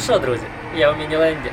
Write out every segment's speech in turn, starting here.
Ну що, друзі, я в Мініленді.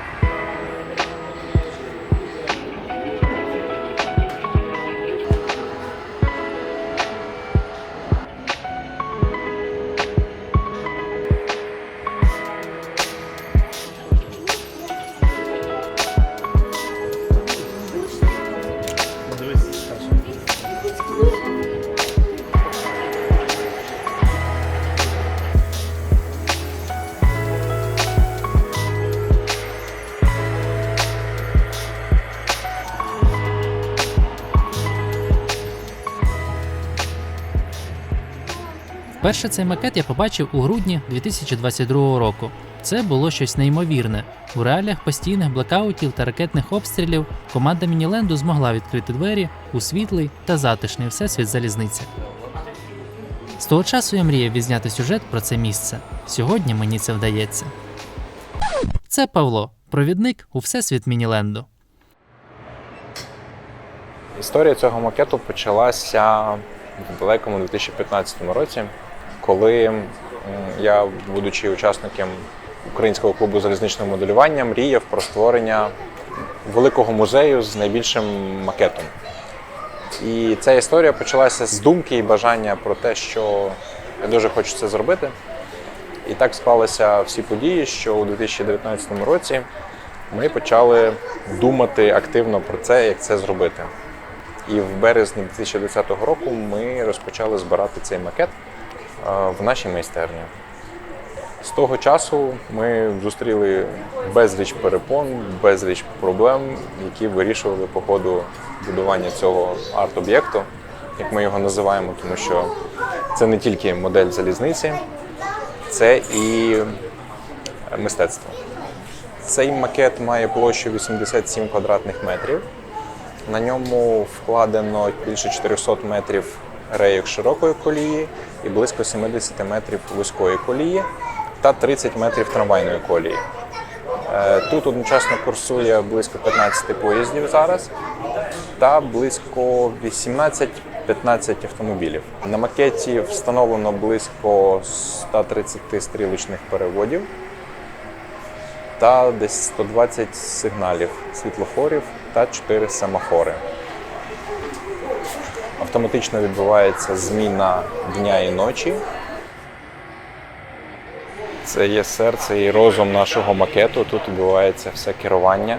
Вперше цей макет я побачив у грудні 2022 року. Це було щось неймовірне. У реаліях постійних блекаутів та ракетних обстрілів команда Мініленду змогла відкрити двері у світлий та затишний всесвіт залізниці. З того часу я мріяв відзняти сюжет про це місце. Сьогодні мені це вдається. Це Павло, провідник у всесвіт Мініленду. Історія цього макету почалася в далекому 2015 році, коли я, будучи учасником українського клубу залізничного моделювання, мріяв про створення великого музею з найбільшим макетом. І ця історія почалася з думки і бажання про те, що я дуже хочу це зробити. І так склалися всі події, що у 2019 році ми почали думати активно про це, як це зробити. І в березні 2020 року ми розпочали збирати цей макет в нашій майстерні. З того часу ми зустріли безліч перепон, безліч проблем, які вирішували по ходу будування цього арт-об'єкту, як ми його називаємо, тому що це не тільки модель залізниці, це і мистецтво. Цей макет має площу 87 квадратних метрів. На ньому вкладено більше 400 метрів рейок широкої колії і близько 70 метрів вузької колії та 30 метрів трамвайної колії. Е, Тут одночасно курсує близько 15 поїздів зараз та близько 18-15 автомобілів. На макеті встановлено близько 130 стрілочних переводів та десь 120 сигналів світлофорів та 4 семафори. Автоматично відбувається зміна дня і ночі. Це є серце і розум нашого макету. Тут відбувається все керування.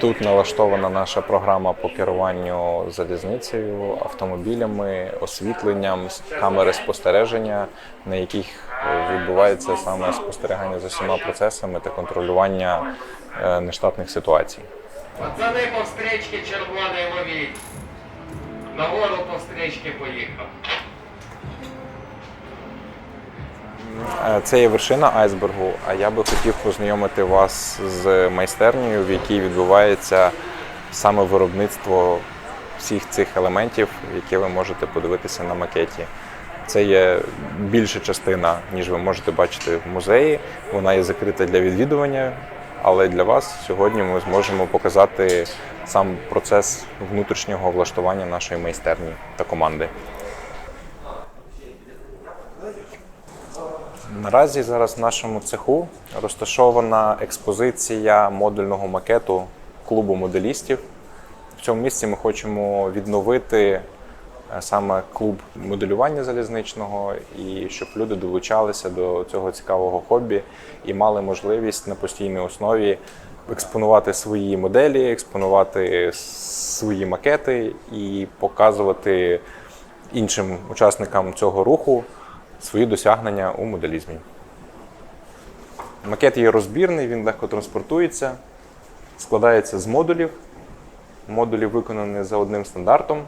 Тут налаштована наша програма по керуванню залізницею, автомобілями, освітленням, камери спостереження, на яких е, відбувається саме спостерігання за всіма процесами та контролювання е, нештатних ситуацій. Пацани по встречці червоний ловіть. Нагору по встречці поїхав. Е, Це є вершина айсбергу, а я би хотів познайомити вас з майстернею, в якій відбувається саме виробництво всіх цих елементів, які ви можете подивитися на макеті. Це є більша частина, ніж ви можете бачити в музеї. Вона є закрита для відвідування, але для вас сьогодні ми зможемо показати сам процес внутрішнього влаштування нашої майстерні та команди. Наразі зараз в нашому цеху розташована експозиція модульного макету клубу моделістів. В цьому місці ми хочемо відновити саме клуб моделювання залізничного і щоб люди долучалися до цього цікавого хобі і мали можливість на постійній основі експонувати свої моделі, експонувати свої макети і показувати іншим учасникам цього руху свої досягнення у моделізмі. Макет є розбірний, він легко транспортується, складається з модулів. Модулі виконані за одним стандартом,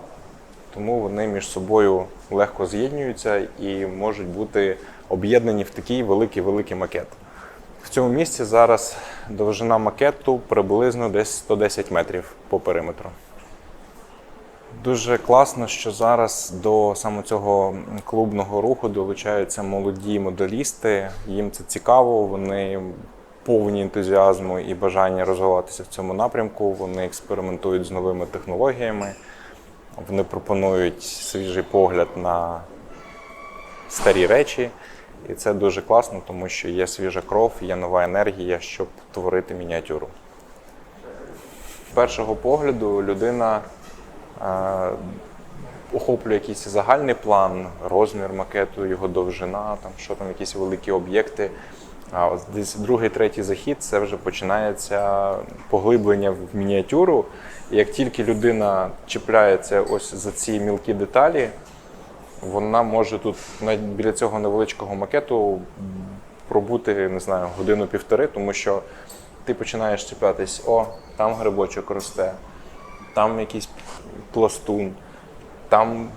тому вони між собою легко з'єднуються і можуть бути об'єднані в такий великий-великий макет. В цьому місці зараз довжина макету приблизно десь 110 метрів по периметру. Дуже класно, що зараз до саме цього клубного руху долучаються молоді моделісти. Їм це цікаво, вони повні ентузіазму і бажання розвиватися в цьому напрямку. Вони експериментують з новими технологіями, вони пропонують свіжий погляд на старі речі І це дуже класно, тому що є свіжа кров, є нова енергія, щоб творити мініатюру. З першого погляду людина е, охоплює якийсь загальний план, розмір макету, його довжина, там, що там, якісь великі об'єкти. А десь другий, третій захід це вже починається поглиблення в мініатюру. Як тільки людина чіпляється ось за ці мілкі деталі, вона може тут навіть біля цього невеличкого макету пробути, не знаю, годину-півтори, тому що ти починаєш чіплятись, о, там грибочок росте, там якийсь пластун, там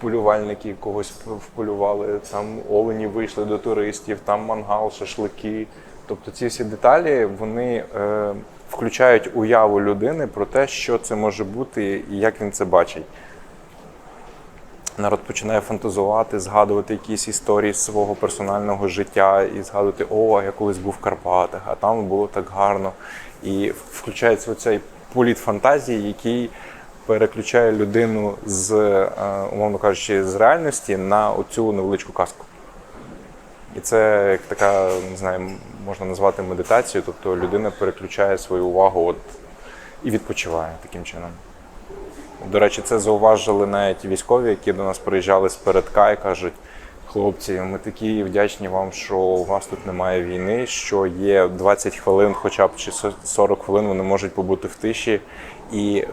полювальники когось вполювали, там олені вийшли до туристів, там мангал, шашлики. Тобто ці всі деталі вони е, включають уяву людини про те, що це може бути і як він це бачить. Народ починає фантазувати, згадувати якісь історії свого персонального життя і згадувати, о, я колись був в Карпатах, а там було так гарно. І включається оцей політ фантазії, який переключає людину з, е, умовно кажучи, з реальності на оцю невеличку казку. І це як така, не знаю, можна назвати медитацією, тобто людина переключає свою увагу от, і відпочиває таким чином. До речі, це зауважили навіть військові, які до нас приїжджали з передка і кажуть: хлопці, ми такі вдячні вам, що у вас тут немає війни, що є 20 хвилин, хоча б чи 40 хвилин вони можуть побути в тиші і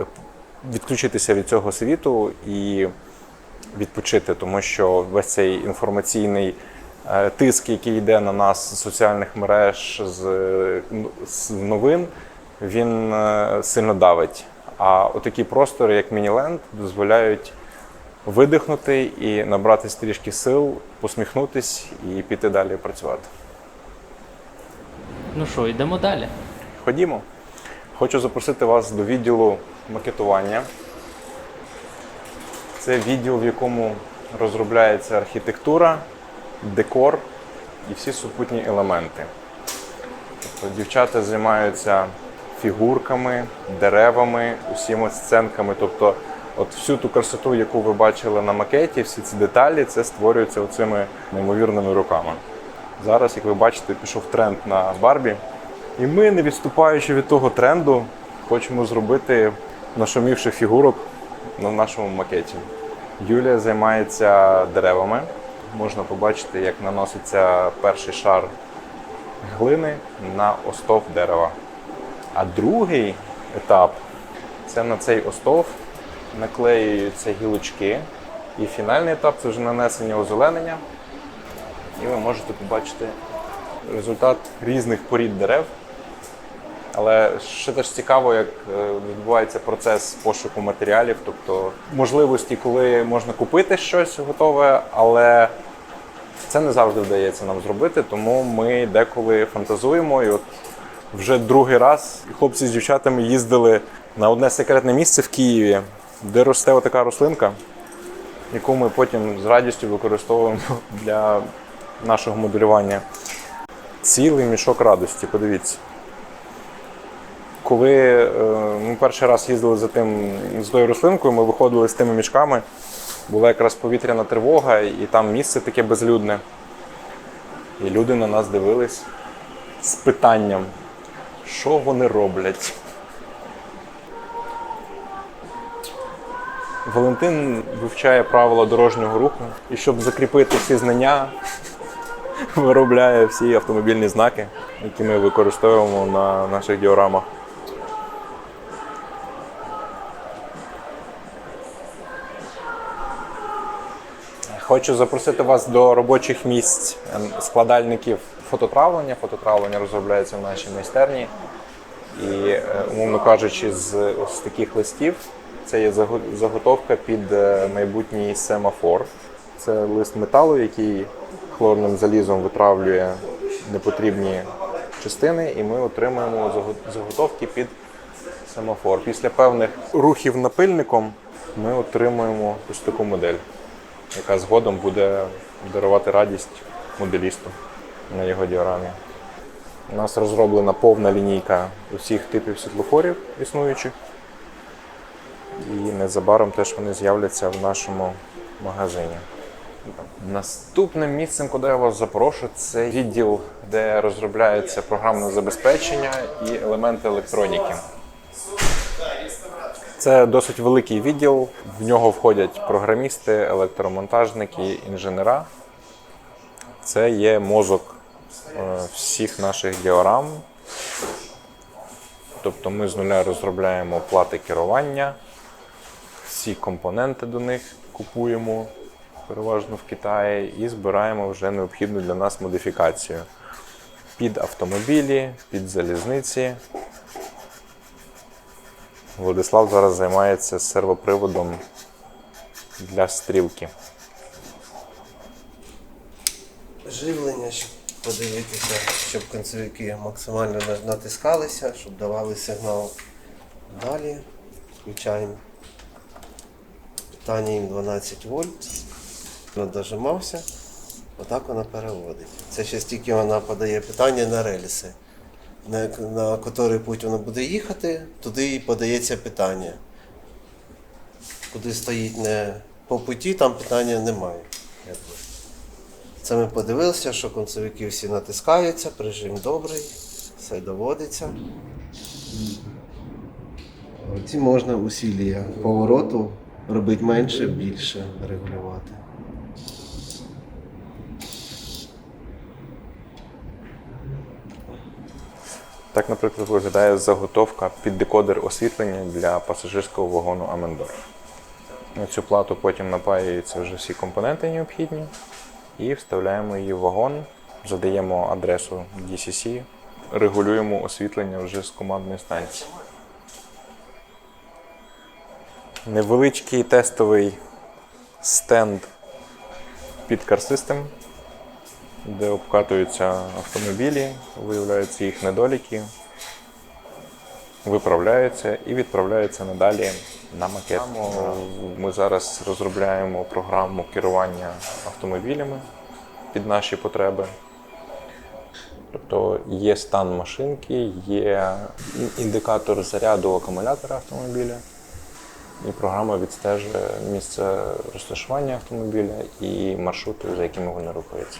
відключитися від цього світу і відпочити, тому що весь цей інформаційний тиск, який йде на нас з соціальних мереж, з, е, ну, з новин, він е, сильно давить. А отакі простори, як Мініленд, дозволяють видихнути і набратись трішки сил, посміхнутись і піти далі працювати. Ну що, йдемо далі. Ходімо. Хочу запросити вас до відділу макетування. Це відділ, в якому розробляється архітектура, декор і всі супутні елементи. Тобто дівчата займаються фігурками, деревами, усіма сценками. Тобто, от всю ту красоту, яку ви бачили на макеті, всі ці деталі, це створюється оцими неймовірними руками. Зараз, як ви бачите, пішов тренд на Барбі. І ми, не відступаючи від того тренду, хочемо зробити нашумівших фігурок на нашому макеті. Юлія займається деревами. Можна побачити, як наноситься перший шар глини на остов дерева. А другий етап це на цей остов наклеюються гілочки. І фінальний етап це вже нанесення озеленення. І ви можете побачити результат різних порід дерев. Але ще теж цікаво, як е, відбувається процес пошуку матеріалів, тобто можливості, коли можна купити щось готове, але це не завжди вдається нам зробити, тому ми деколи фантазуємо. І от вже другий раз хлопці з дівчатами їздили на одне секретне місце в Києві, де росте отака рослинка, яку ми потім з радістю використовуємо для нашого моделювання. Цілий мішок радості, подивіться. Коли е, ми перший раз їздили за тим з тою рослинкою, ми виходили з тими мішками, була якраз повітряна тривога, і там місце таке безлюдне. І люди на нас дивились з питанням, що вони роблять. Валентин вивчає правила дорожнього руху, і щоб закріпити всі знання, виробляє всі автомобільні знаки, які ми використовуємо на наших діорамах. Хочу запросити вас до робочих місць ем, складальників фототравлення. Фототравлення розробляється в нашій майстерні. І, е, умовно кажучи, з ось таких листів це є заготовка під е, майбутній семафор. Це лист металу, який хлорним залізом витравлює непотрібні частини, і ми отримуємо заготовки під семафор. Після певних рухів напильником ми отримуємо ось таку модель, яка згодом буде дарувати радість моделісту на його діорамі. У нас розроблена повна лінійка усіх типів світлофорів існуючих. І незабаром теж вони з'являться в нашому магазині. Наступним місцем, куди я вас запрошу, це відділ, де розробляється програмне забезпечення і елементи електроніки. Це досить великий відділ. В нього входять програмісти, електромонтажники, інженера. Це є мозок е, всіх наших діорам. Тобто ми з нуля розробляємо плати керування, всі компоненти до них купуємо переважно в Китаї і збираємо вже необхідну для нас модифікацію під автомобілі, під залізниці. Владислав зараз займається сервоприводом для стрілки. живлення, щоб подивитися, щоб концевики максимально натискалися, щоб давали сигнал. Далі включаємо питання 12 вольт. Воно дожимався, отак вона переводить. Це ще стільки вона подає питання на рельси. На, на котрий путь вона буде їхати, туди і подається питання. Куди стоїть не по путі, там питання немає. Це ми подивилися, що концевики всі натискаються, прижим добрий, все доводиться. Оці можна усілля повороту робити менше, більше регулювати. Так, наприклад, виглядає заготовка під декодер освітлення для пасажирського вагону Амендор. На цю плату потім напаюються вже всі компоненти необхідні і вставляємо її в вагон, задаємо адресу DCC, регулюємо освітлення вже з командної станції. Невеличкий тестовий стенд під Car System, де обкатуються автомобілі, виявляються їх недоліки, виправляються і відправляються надалі на макет. Ми зараз розробляємо програму керування автомобілями під наші потреби. Тобто є стан машинки, є індикатор заряду акумулятора автомобіля, і програма відстежує місце розташування автомобіля і маршрути, за якими вони рухаються.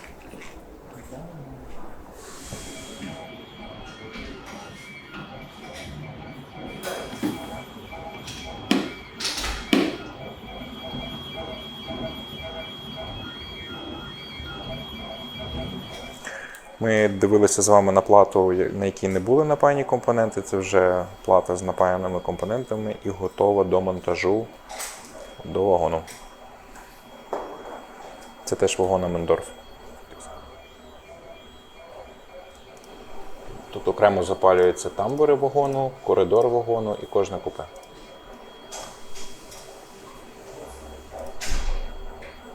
Ми дивилися з вами на плату, на якій не були напаяні компоненти. Це вже плата з напаяними компонентами і готова до монтажу до вагону. Це теж вагон Амендорф. Тут окремо запалюються тамбури вагону, коридор вагону і кожне купе.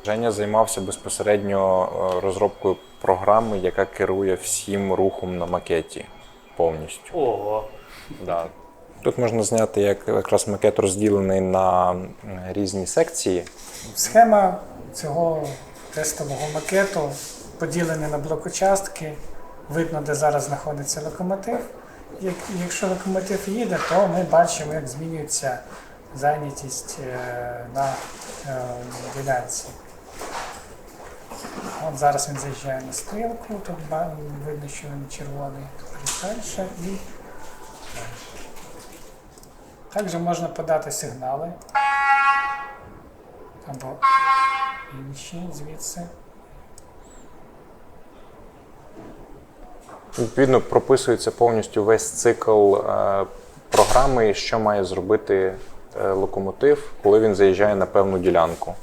Женя займався безпосередньо е, розробкою програми, яка керує всім рухом на макеті повністю. Ого. Да. Тут можна зняти, як якраз макет розділений на різні секції. Схема цього тестового макету поділена на блокочастки. Видно, де зараз знаходиться локомотив. Як- Якщо локомотив їде, то ми бачимо, як змінюється зайнятість е, на е, ділянці. От зараз він заїжджає на стрілку, тут видно, що він червоний, далі і також можна подати сигнали або інші звідси. Відповідно, прописується повністю весь цикл е, програми, що має зробити е, локомотив, коли він заїжджає на певну ділянку.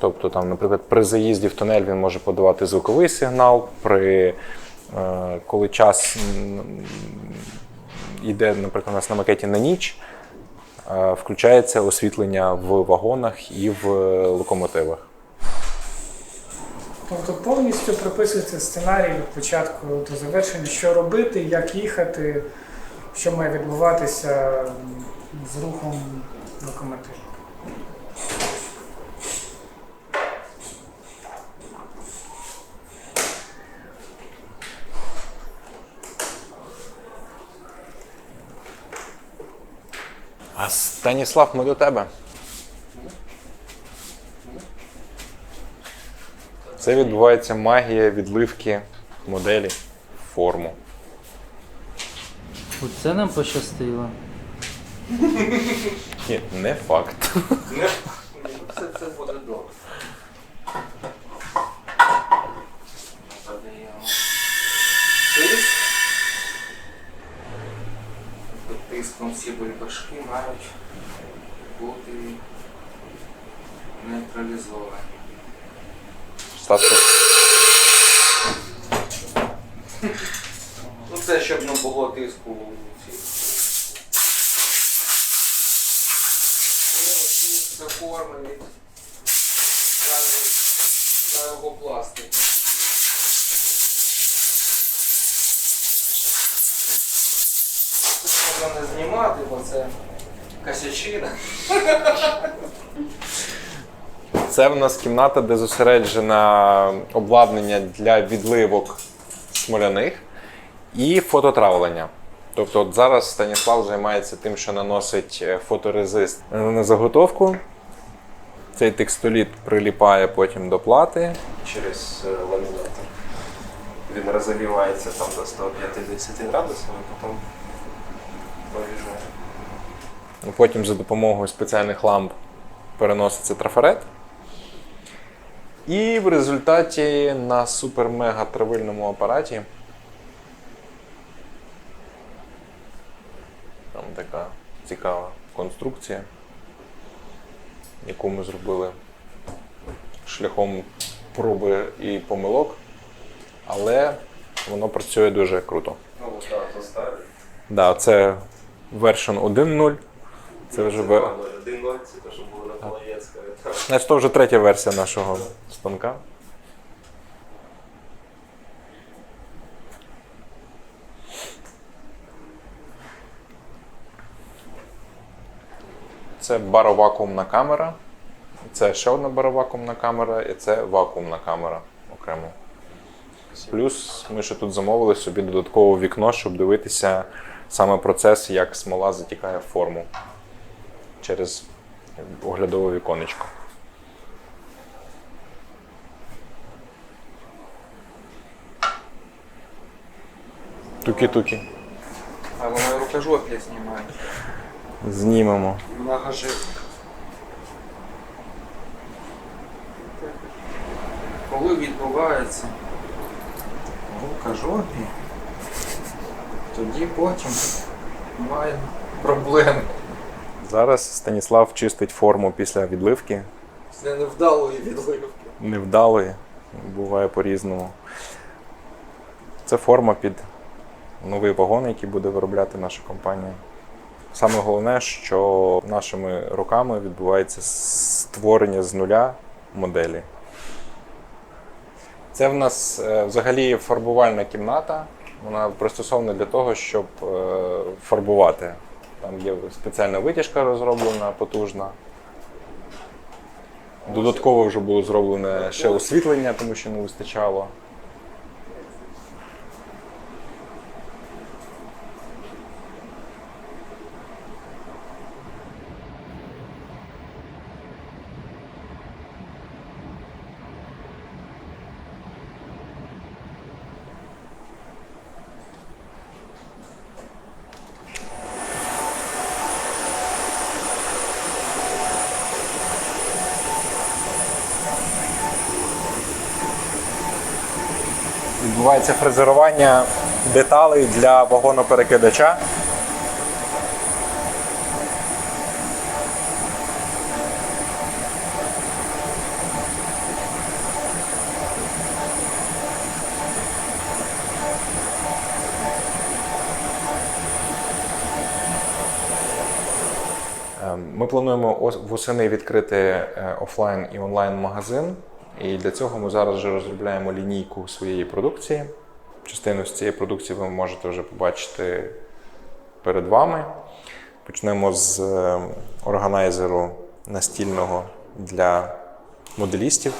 Тобто, там, наприклад, при заїзді в тунель він може подавати звуковий сигнал, при, е, коли час йде, наприклад, у нас на макеті на ніч, е, включається освітлення в вагонах і в е, локомотивах. Тобто повністю прописується сценарій від початку до завершення, що робити, як їхати, що має відбуватися з рухом локомотиву. А Станіслав, ми до тебе. Це відбувається магія відливки моделі в форму. Оце нам пощастило. Ні, не факт. Це, це буде добре. тиск. Під тиском всі бульбашки мають бути нейтралізовані. Статус. Ну це щоб не було тиску форми пластику. Тут можна не знімати, бо це косячина. Це в нас кімната, де зосереджено обладнання для відливок смоляних і фототравлення. Тобто от зараз Станіслав займається тим, що наносить е, фоторезист на заготовку. Цей текстоліт приліпає потім до плати. Через е, ламінатор. Він розігрівається там до 150 градусів, і потім поріжує. Потім за допомогою спеціальних ламп переноситься трафарет. І в результаті на супер-мега травильному апараті там така цікава конструкція, яку ми зробили шляхом проби і помилок, але воно працює дуже круто. Ну, так. Да, це вершин 1.0. Це вже ве- Один ноль, це що було на Половецька. Значить, то вже третя версія нашого станка. Це баровакуумна камера. Це ще одна баровакуумна камера, і це вакуумна камера окремо. Плюс ми ще тут замовили собі додаткове вікно, щоб дивитися саме процес, як смола затікає в форму через оглядове віконечко. Туки-туки. А воно рукожоплі знімає. Знімемо. Многоживка. Коли відбувається рукожопі, тоді потім має проблеми. Зараз Станіслав чистить форму після відливки. Після невдалої відливки. Невдалої, буває по-різному. Це форма під новий вагон, який буде виробляти наша компанія. Саме головне, що нашими руками відбувається створення з нуля моделі. Це в нас е, взагалі фарбувальна кімната. Вона пристосована для того, щоб е, фарбувати. Там є спеціальна витяжка розроблена, потужна. Додатково вже було зроблене ще освітлення, тому що не вистачало. Відбувається фрезерування деталей для вагоноперекидача. Е, Ми плануємо ос- восени відкрити е, офлайн і онлайн магазин. І для цього ми зараз вже розробляємо лінійку своєї продукції. Частину з цієї продукції ви можете вже побачити перед вами. Почнемо з е, органайзеру настільного для моделістів.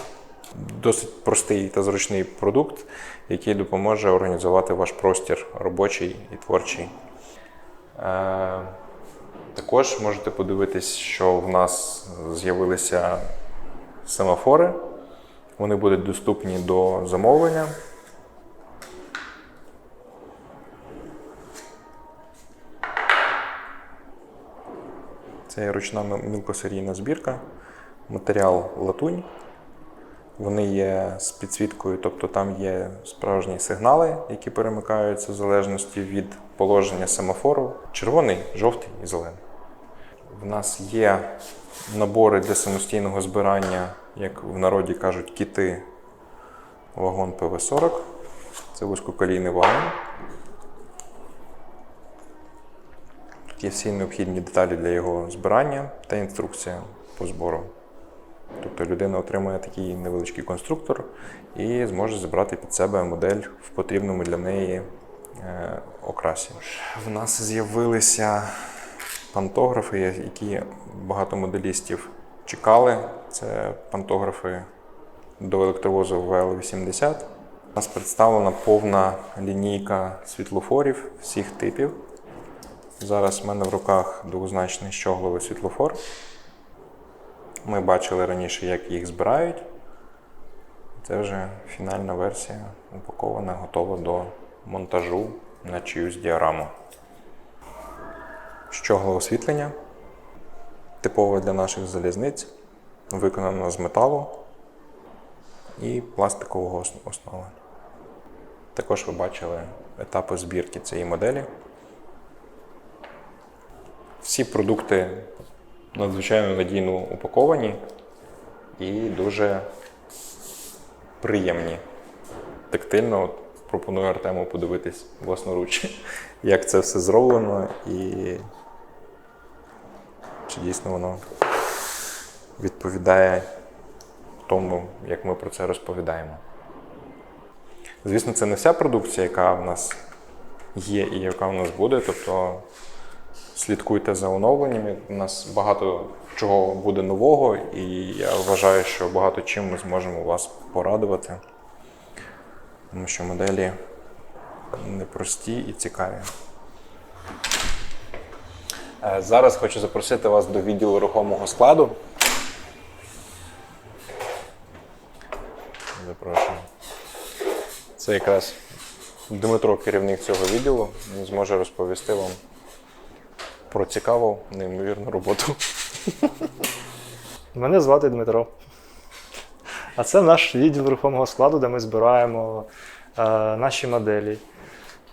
Досить простий та зручний продукт, який допоможе організувати ваш простір робочий і творчий. Е, також можете подивитись, що в нас з'явилися семафори. Вони будуть доступні до замовлення. Це ручна мі- мілкосерійна збірка, матеріал латунь. Вони є з підсвіткою, тобто там є справжні сигнали, які перемикаються в залежності від положення семафору: червоний, жовтий і зелений. В нас є набори для самостійного збирання, як в народі кажуть, кіти вагон ПВ-40. Це вузькоколійний вагон. Тут є всі необхідні деталі для його збирання та інструкція по збору. Тобто людина отримує такий невеличкий конструктор і зможе зібрати під себе модель в потрібному для неї е, окрасі. В нас з'явилися пантографи, які багато моделістів чекали. Це пантографи до електровозу ВЛ-80. У нас представлена повна лінійка світлофорів всіх типів. Зараз в мене в руках двозначний щогловий світлофор. Ми бачили раніше, як їх збирають. Це вже фінальна версія упакована, готова до монтажу на чиюсь діараму. Щогле освітлення типове для наших залізниць, виконано з металу і пластикового ос- основи. Також ви бачили етапи збірки цієї моделі. Всі продукти надзвичайно надійно упаковані і дуже приємні. Тактильно пропоную Артему подивитись власноруч, як це все зроблено і чи дійсно воно відповідає тому, як ми про це розповідаємо. Звісно, це не вся продукція, яка в нас є і яка в нас буде. Тобто слідкуйте за оновленнями. У нас багато чого буде нового, і я вважаю, що багато чим ми зможемо вас порадувати, тому що моделі непрості і цікаві. Е, Зараз хочу запросити вас до відділу рухомого складу. Запрошую. Це якраз Дмитро, керівник цього відділу, він зможе розповісти вам про цікаву, неймовірну роботу. Мене звати Дмитро. А це наш відділ рухомого складу, де ми збираємо е, наші моделі.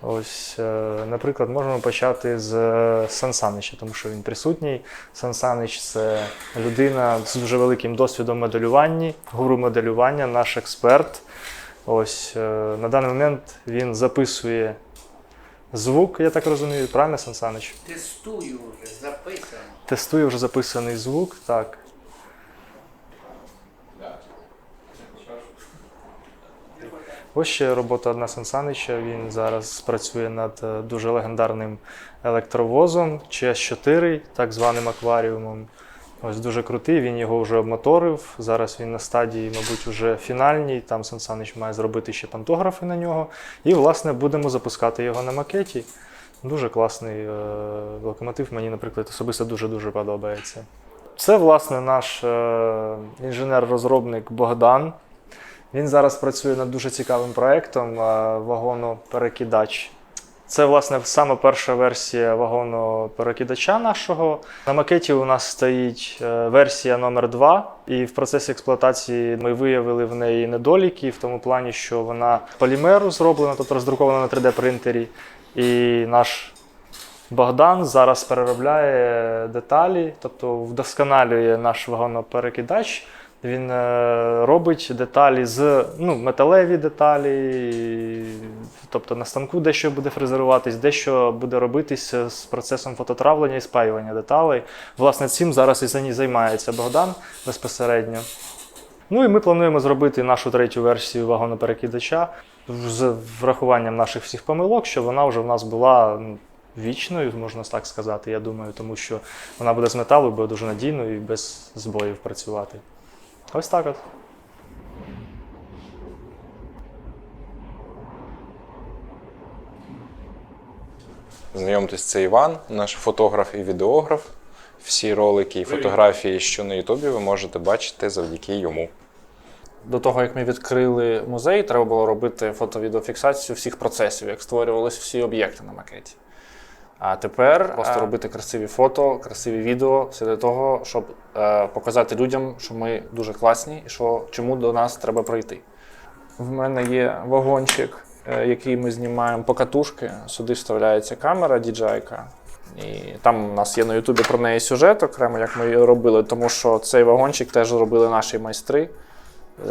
Ось, е, наприклад, можемо почати з е, Сан Санича, тому що він присутній. Сан Санич це людина з дуже великим досвідом моделювання, гуру моделювання, наш експерт. Ось, е, на даний момент він записує звук, я так розумію, правильно, Сан Санич? Тестую вже, записано. Тестує вже записаний звук, так. Ось ще робота одна Сан Санича. Він зараз працює над е, дуже легендарним електровозом ЧС-4, так званим акваріумом. Ось дуже крутий, він його вже обмоторив. Зараз він на стадії, мабуть, вже фінальній. Там Сан Санич має зробити ще пантографи на нього. І, власне, будемо запускати його на макеті. Дуже класний е, локомотив. Мені, наприклад, особисто дуже-дуже подобається. Це, власне, наш е, інженер-розробник Богдан. Він зараз працює над дуже цікавим проєктом е, вагоноперекидач. Це, власне, саме перша версія вагоноперекидача нашого. На макеті у нас стоїть е, версія номер 2 і в процесі експлуатації ми виявили в неї недоліки в тому плані, що вона полімеру зроблена, тобто роздрукована на 3D-принтері. І наш Богдан зараз переробляє деталі, тобто вдосконалює наш вагоноперекидач. Він е, робить деталі з ну, металеві деталі, тобто на станку дещо буде фрезеруватись, дещо буде робитись з процесом фототравлення і спаювання деталей. Власне, цим зараз і за- займається Богдан безпосередньо. Ну і ми плануємо зробити нашу третю версію вагоноперекидача з врахуванням наших всіх помилок, щоб вона вже в нас була вічною, можна так сказати, я думаю, тому що вона буде з металу, буде дуже надійною і без збоїв працювати. Ось так от. Знайомтесь, це Іван, наш фотограф і відеограф. Всі ролики і фотографії, що на Ютубі, ви можете бачити завдяки йому. До того, як ми відкрили музей, треба було робити фото-відеофіксацію всіх процесів, як створювалися всі об'єкти на макеті. А тепер просто робити красиві фото, красиві відео, все для того, щоб е, показати людям, що ми дуже класні і що чому до нас треба пройти. В мене є вагончик, е, який ми знімаємо по катушки. Сюди вставляється камера DJI. І там у нас є на Ютубі про неї сюжет окремо, як ми її робили, тому що цей вагончик теж робили наші майстри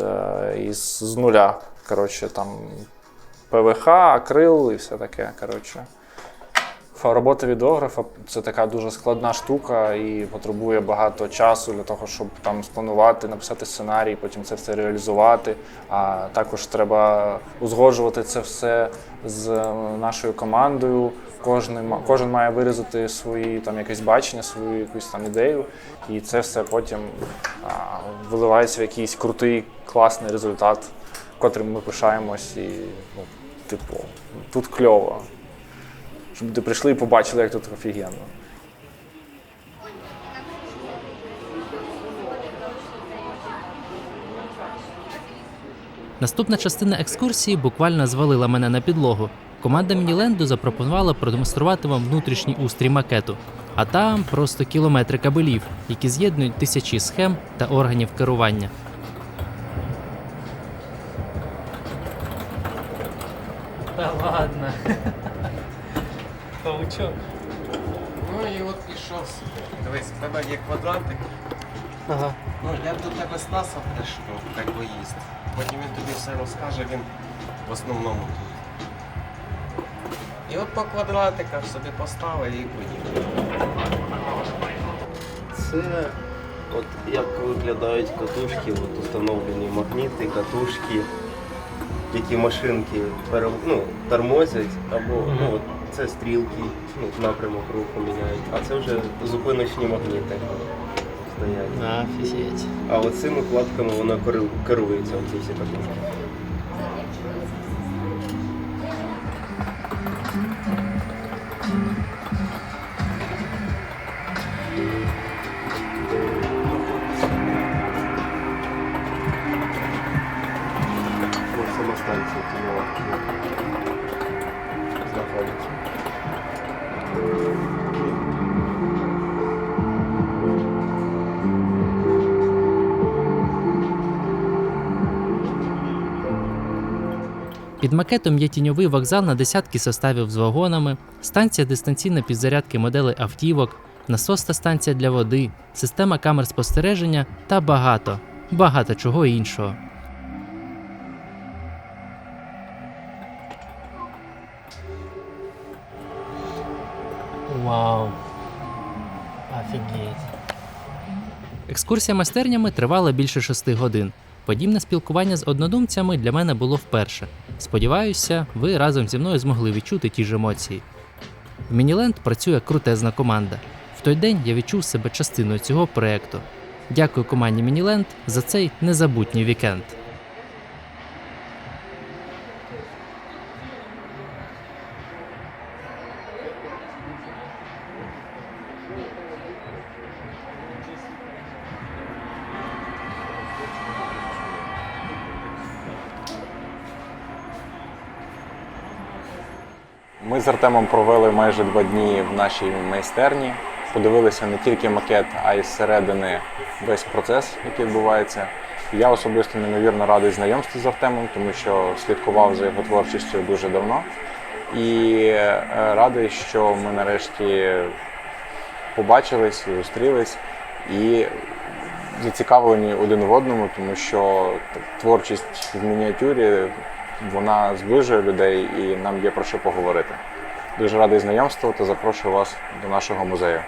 е, із з нуля. Коротше, там ПВХ, акрил і все таке. Коротше. Робота відеографа це така дуже складна штука і потребує багато часу для того, щоб там спланувати, написати сценарій, потім це все реалізувати. А також треба узгоджувати це все з е, нашою командою. Кожен, кожен має виразити свої там якесь бачення, свою якусь там ідею, і це все потім а, виливається в якийсь крутий, класний результат, котрим ми пишаємось. І, ну, типу, тут кльово щоб люди прийшли і побачили, як тут офігенно. Наступна частина екскурсії буквально звалила мене на підлогу. Команда Мініленду запропонувала продемонструвати вам внутрішній устрій макету. А там просто кілометри кабелів, які з'єднують тисячі схем та органів керування. Та ладно. Паучок. Ну і от пішов собі. Дивись, в тебе є квадратик. Ага. Ну, як до тебе Стаса прийшло, як би їсти. Потім він тобі все розкаже, він в основному тут. І от по квадратиках собі поставили і поїхали. Це от як виглядають катушки, от установлені магніти, катушки, які машинки пере, ну, тормозять, або ну, от це стрілки, ну, напрямок руху міняють, а це вже зупиночні магніти стоять. Офігеть. А оцими цими воно керується, оці всі катушки. Під макетом є тіньовий вокзал на десятки составів з вагонами, станція дистанційної підзарядки моделей автівок, насосна станція для води, система камер спостереження та багато, багато чого іншого. Вау. Офігеть. Екскурсія майстернями тривала більше шести годин. Подібне спілкування з однодумцями для мене було вперше. Сподіваюся, ви разом зі мною змогли відчути ті ж емоції. В Мініленд працює крутезна команда. В той день я відчув себе частиною цього проекту. Дякую команді Мініленд за цей незабутній вікенд. Ми з Артемом провели майже два дні в нашій майстерні. Подивилися не тільки макет, а й зсередини весь процес, який відбувається. Я особисто неймовірно радий знайомству з Артемом, тому що слідкував за його творчістю дуже давно. І е, радий, що ми нарешті побачились, зустрілись і зацікавлені один в одному, тому що творчість в мініатюрі вона зближує людей і нам є про що поговорити. Дуже радий знайомству та запрошую вас до нашого музею.